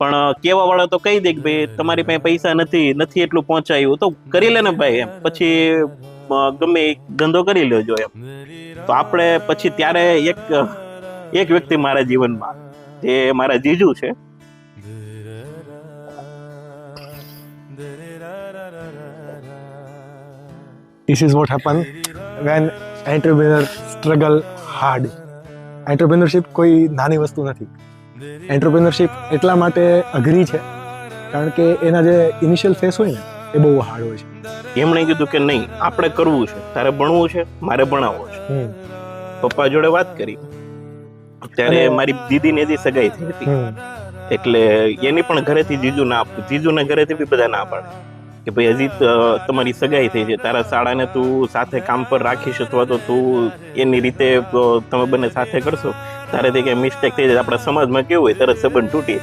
પણ કેવા વાળા તો કહી દે કે ભાઈ તમારી પાસે પૈસા નથી નથી એટલું પહોંચાયું. તો કરી લે ને ભાઈ એમ. પછી ગમે ધંધો કરી લેજો એમ. તો આપણે પછી ત્યારે એક એક વ્યક્તિ મારા જીવનમાં જે મારા જીજુ છે. this is what happen when entrepreneur struggle hard. Entrepreneurship કોઈ નાની વસ્તુ નથી. Entrepreneurship એટલા માટે અઘરી છે કારણ કે એના જે ઇનિશિયલ ફેસ હોય ને એ બહુ હાર્ડ હોય છે. એમણે કીધું કે નહીં આપણે કરવું છે તારે ભણવું છે મારે ભણાવવો છે. પપ્પા જોડે વાત કરી. ત્યારે મારી દીદીને જે સગાઈ થઈ હતી. એટલે એની પણ ઘરેથી જીજુ ના જીજુના ઘરેથી બી બધા ના પાડે કે ભાઈ હજી તમારી સગાઈ થઈ છે તારા શાળાને તું સાથે કામ પર રાખીશ અથવા તો તું એની રીતે તમે બંને સાથે કરશો? તારેથી કંઈ મિસ્ટેક થઈ જાય. આપણા સમાજમાં કેવું હોય? તરત સંબંધ તૂટી